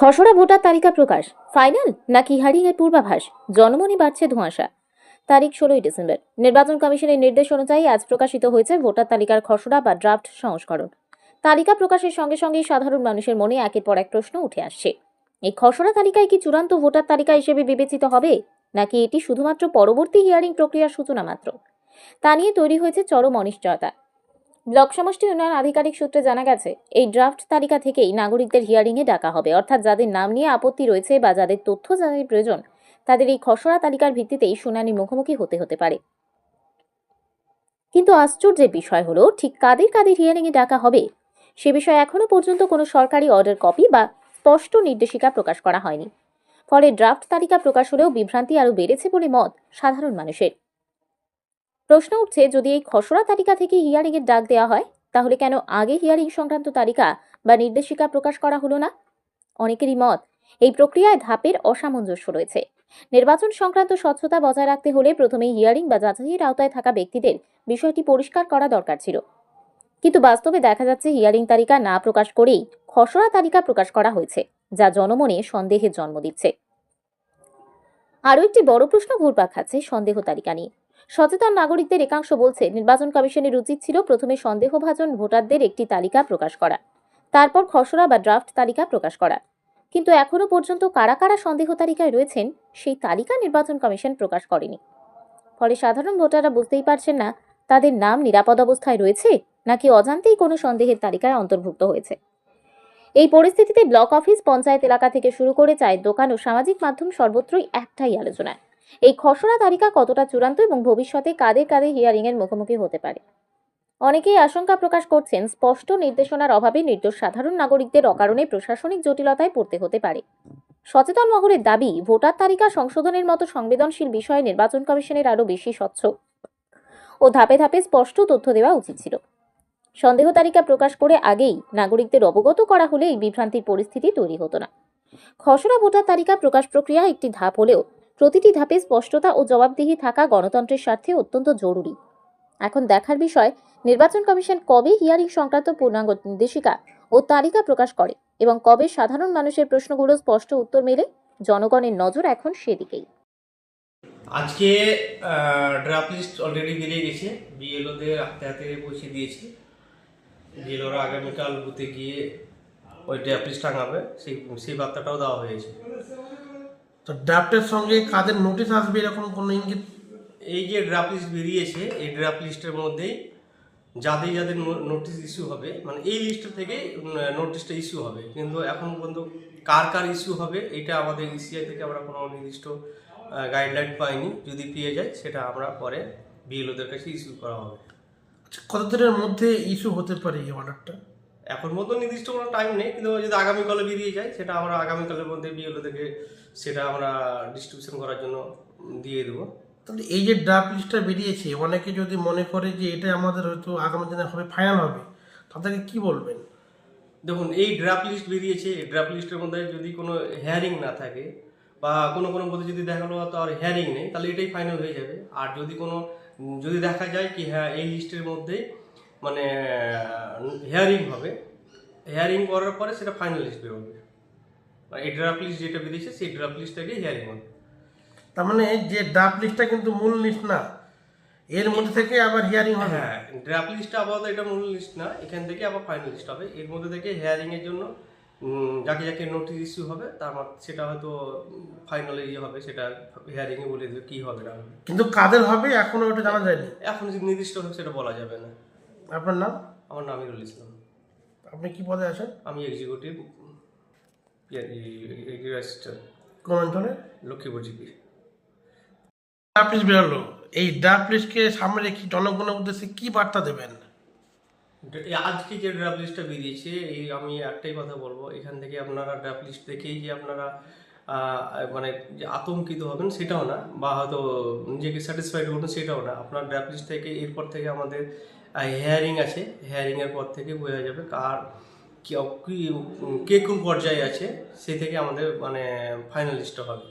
খসড়া ভোটার তালিকা প্রকাশ। ফাইনাল নাকি হারিং এর পূর্বাভাস? জনমনে বাড়ছে ধোঁয়াশা। তারিখ ষোলোই ডিসেম্বর। নির্বাচন কমিশনের নির্দেশ অনুযায়ী আজ প্রকাশিত হয়েছে ভোটার তালিকার খসড়া বা ড্রাফট সংস্করণ। তালিকা প্রকাশের সঙ্গে সঙ্গে সাধারণ মানুষের মনে একের পর এক প্রশ্ন উঠে আসছে। এই খসড়া তালিকায় কি চূড়ান্ত ভোটার তালিকা হিসেবে বিবেচিত হবে? নাকি এটি শুধুমাত্র পরবর্তী হিয়ারিং প্রক্রিয়ার সূচনা মাত্র? তা নিয়ে তৈরি হয়েছে চরম অনিশ্চয়তা। ব্লক সমষ্টি উন্নয়ন আধিকারিক সূত্রে জানা গেছে, এই ড্রাফট তালিকা থেকেই নাগরিকদের হিয়ারিংয়ে ডাকা হবে। অর্থাৎ যাদের নাম নিয়ে আপত্তি রয়েছে বা যাদের তথ্য জানার প্রয়োজন, তাদের এই খসড়া তালিকার ভিত্তিতেই শুনানি মুখোমুখি হতে হতে পারে। কিন্তু আশ্চর্যের বিষয় হলো, ঠিক কাদের কাদের হিয়ারিংয়ে ডাকা হবে? সে বিষয়ে এখনও পর্যন্ত কোনো সরকারি অর্ডার কপি বা স্পষ্ট নির্দেশিকা প্রকাশ করা হয়নি। ফলে ড্রাফট তালিকা প্রকাশ হলেও বিভ্রান্তি আরও বেড়েছে বলে মত সাধারণ মানুষের। প্রশ্ন উঠছে, যদি এই খসড়া তালিকা থেকে হিয়ারিং এর ডাক দেওয়া হয়, তাহলে কেন আগে হিয়ারিং সংক্রান্ত তালিকা বা নির্দেশিকা প্রকাশ করা হলো না? অনেকেরই মত, এই প্রক্রিয়ায় ধাপের অসামঞ্জস্য রয়েছে। নির্বাচন সংক্রান্ত স্বচ্ছতা বজায় রাখতে হলে প্রথমে হিয়ারিং বা যাচাইয়ের আওতায় থাকা ব্যক্তিদের বিষয়টি পরিষ্কার করা দরকার ছিল। কিন্তু বাস্তবে দেখা যাচ্ছে হিয়ারিং তালিকা না প্রকাশ করেই খসড়া তালিকা প্রকাশ করা হয়েছে, যা জনমনে সন্দেহের জন্ম দিচ্ছে। আরও একটি বড় প্রশ্ন ঘুরপাক খাচ্ছে সন্দেহ তালিকা নিয়ে। সচেতন নাগরিকদের একাংশ বলছে, নির্বাচন কমিশনের উচিত ছিল প্রথমে সন্দেহভাজন ভোটারদের একটি তালিকা প্রকাশ করা, তারপর খসড়া বা ড্রাফট তালিকা প্রকাশ করা। কিন্তু এখনও পর্যন্ত কারা কারা সন্দেহ তালিকায় রয়েছেন, সেই তালিকা নির্বাচন কমিশন প্রকাশ করেনি। ফলে সাধারণ ভোটাররা বুঝতেই পারছেন না, তাদের নাম নিরাপদ অবস্থায় রয়েছে, নাকি অজান্তেই কোনো সন্দেহের তালিকায় অন্তর্ভুক্ত হয়েছে। এই পরিস্থিতিতে ব্লক অফিস, পঞ্চায়েত এলাকা থেকে শুরু করে চায়ের দোকান ও সামাজিক মাধ্যম সর্বত্রই একটাই আলোচনা। এই খসড়া তালিকা কতটা চূড়ান্ত এবং ভবিষ্যতে কাদের কাদের হিয়ারিং এর মুখোমুখি হতে পারে? অনেকেই আশঙ্কা প্রকাশ করছেন স্পষ্ট নির্দেশনার অভাবে নির্দোষ সাধারণ নাগরিকদের অকারণে প্রশাসনিক জটিলতায় পড়তে হতে পারে। সচেতন মহলের দাবি, ভোটার তালিকা সংশোধনের মতো সংবেদনশীল বিষয়ে নির্বাচন কমিশনের আরও বেশি স্বচ্ছ ও ধাপে ধাপে স্পষ্ট তথ্য দেওয়া উচিত ছিল। সন্দেহ তালিকা প্রকাশ করে আগেই নাগরিকদের অবগত করা হলে এই বিভ্রান্তির পরিস্থিতি তৈরি হতো না। খসড়া ভোটার তালিকা প্রকাশ প্রক্রিয়া একটি ধাপ হলেও প্রতিটি ধাপে স্পষ্টতা ও জবাবদিহি থাকা গণতন্ত্রের স্বার্থে অত্যন্ত জরুরি। এখন দেখার বিষয়, নির্বাচন কমিশন কবে হিয়ারিং সংক্রান্ত পূর্ণাঙ্গ নির্দেশিকা ও তালিকা প্রকাশ করে এবং কবে সাধারণ মানুষের প্রশ্নগুলো স্পষ্ট উত্তর মেলে? জনগণের নজর এখন সেদিকেই। আজকে ড্রাফট লিস্ট অলরেডি বেরিয়ে গেছে। বিএলওদের হাতে হাতে পৌঁছে দিয়েছে। বিএলওরা আগামীকাল বুথে গিয়ে ওই ড্রাফট লিস্ট টাঙাবে। সেই সেই বার্তাটাও দেওয়া হয়েছে। তো ড্রাফটের সঙ্গে কাদের নোটিশ আসবে এরকম কোনো ইঙ্গিত? এই যে ড্রাফট লিস্ট বেরিয়েছে এই ড্রাফট লিস্টের মধ্যেই যাদের যাদের নোটিশ ইস্যু হবে মানে এই লিস্টের থেকে নোটিশটা ইস্যু হবে। কিন্তু এখন পর্যন্ত কার কার ইস্যু হবে এটা আমাদের ইসিআই থেকে আমরা কোনো নির্দিষ্ট গাইডলাইন পাইনি। যদি পেয়ে যায় সেটা আমরা পরে বিএলওদের কাছে ইস্যু করা হবে। আচ্ছা, কত দিনের মধ্যে ইস্যু হতে পারে এই অর্ডারটা এখন মতো নির্দিষ্ট কোনো টাইম নেই কিন্তু যদি আগামীকালে বেরিয়ে যায় সেটা আমরা আগামীকালের মধ্যে বিএলও থেকে সেটা আমরা ডিস্ট্রিবিউশন করার জন্য দিয়ে দেবো। তাহলে এই যে ড্রাফট লিস্টটা বেরিয়েছে অনেকে যদি মনে করে যে এটা আমাদের হয়তো আগামী দিনে হবে ফাইনাল হবে তাদেরকে কি বলবেন? দেখুন এই ড্রাফট লিস্ট বেরিয়েছে এই ড্রাফট লিস্টের মধ্যে যদি কোনো হেয়ারিং না থাকে বা কোনো কোনো মধ্যে যদি দেখা গেলো তো আর হেয়ারিং নেই তাহলে এটাই ফাইনাল হয়ে যাবে। আর যদি কোনো যদি দেখা যায় কি হ্যাঁ এই লিস্টের মধ্যেই মানে হেয়ারিং হবে। হেয়ারিং করার পরে সেটা ফাইনাল লিস্ট বেরোবে এই ড্রাফট লিস্ট যেটা বেরিয়েছে সেই ড্রাফট লিস্ট থেকে হেয়ারিং হবে। তার মানে যে ড্রাফট লিস্টটা কিন্তু মূল লিস্ট না এর মধ্যে থেকে আবার হিয়ারিং হবে। হ্যাঁ ড্রাফট লিস্টটা আপাতত এটা মূল লিস্ট না এখান থেকে আবার ফাইনাল লিস্ট হবে। এর মধ্যে থেকে হেয়ারিং এর জন্য যাকে যাকে নোটিশ ইস্যু হবে তার সেটা হয়তো ফাইনালে ইয়ে হবে সেটা হেয়ারিং এ বলে দেবে কি হবে না কিন্তু কাদের হবে এখনও ওটা জানা যায়নি। এখন যদি নির্দিষ্ট হবে সেটা বলা যাবে না। আপনার নাম? আমার নাম ইরুল ইসলাম। আপনি কি পদে আছেন? আমি এক্সিকিউটিভ অ্যাসিস্ট্যান্ট কোন অঞ্চলে? লক্ষ্মীপুর জিপি। লিস্ট বেরোলো এই লিস্টকে সামনে রেখে জনগণের উদ্দেশ্যে কি বার্তা দেবেন? আজকে যে ড্রাফট লিস্টটা বেরিয়েছে এই আমি একটাই কথা বলব। এখান থেকে আপনারা ড্রাফট লিস্ট দেখেই যে আপনারা মানে যে আতঙ্কিত হবেন সেটাও না বা হয়তো নিজেকে স্যাটিসফাইড হবেন সেটাও না। আপনার ড্রাফট লিস্ট থেকে এরপর থেকে আমাদের হেয়ারিং আছে হেয়ারিংয়ের পর থেকে বোঝা যাবে কার কী কোন পর্যায়ে আছে, সে থেকে আমাদের মানে ফাইনালিস্ট হবে।